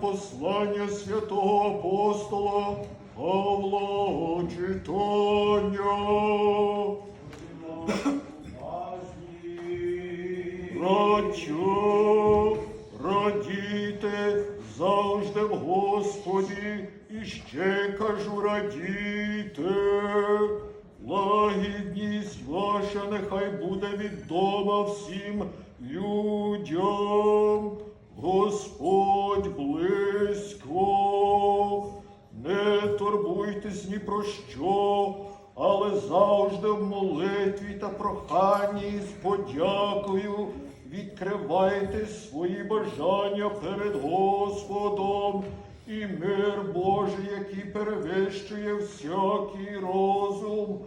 послання святого апостола Павла читання. Братю, радійте завжди в Господі, і ще кажу радійте. Лагідність ваша нехай буде відома всім людям. Господь близько. Не турбуйтесь ні про що, але завжди в молитві та проханні з подякою відкривайте свої бажання перед Господом, і мир Божий, який перевищує всякий розум,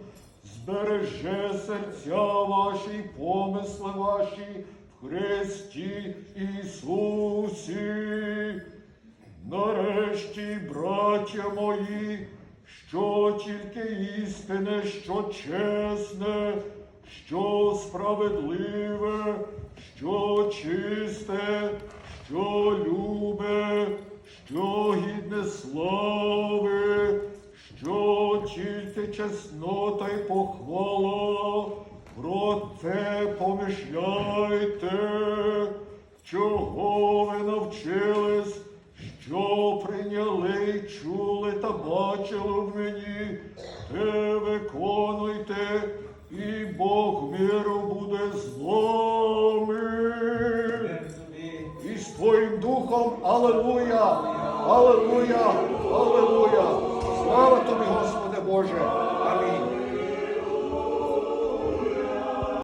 збереже серця ваші, помисли ваші Христі Ісусі. Нарешті, браття мої, що тільки істине, що чесне, що справедливе, що чисте, що любе, що гідне слави, що тільки чеснота й похвала, про те помишляйте, чого ви навчились, що прийняли, чули та бачили в мені, те виконуйте, і Бог миру буде з вами. І з твоїм духом, Алелуя, Алелуя, Алелуя. Слава тобі, Господи Боже.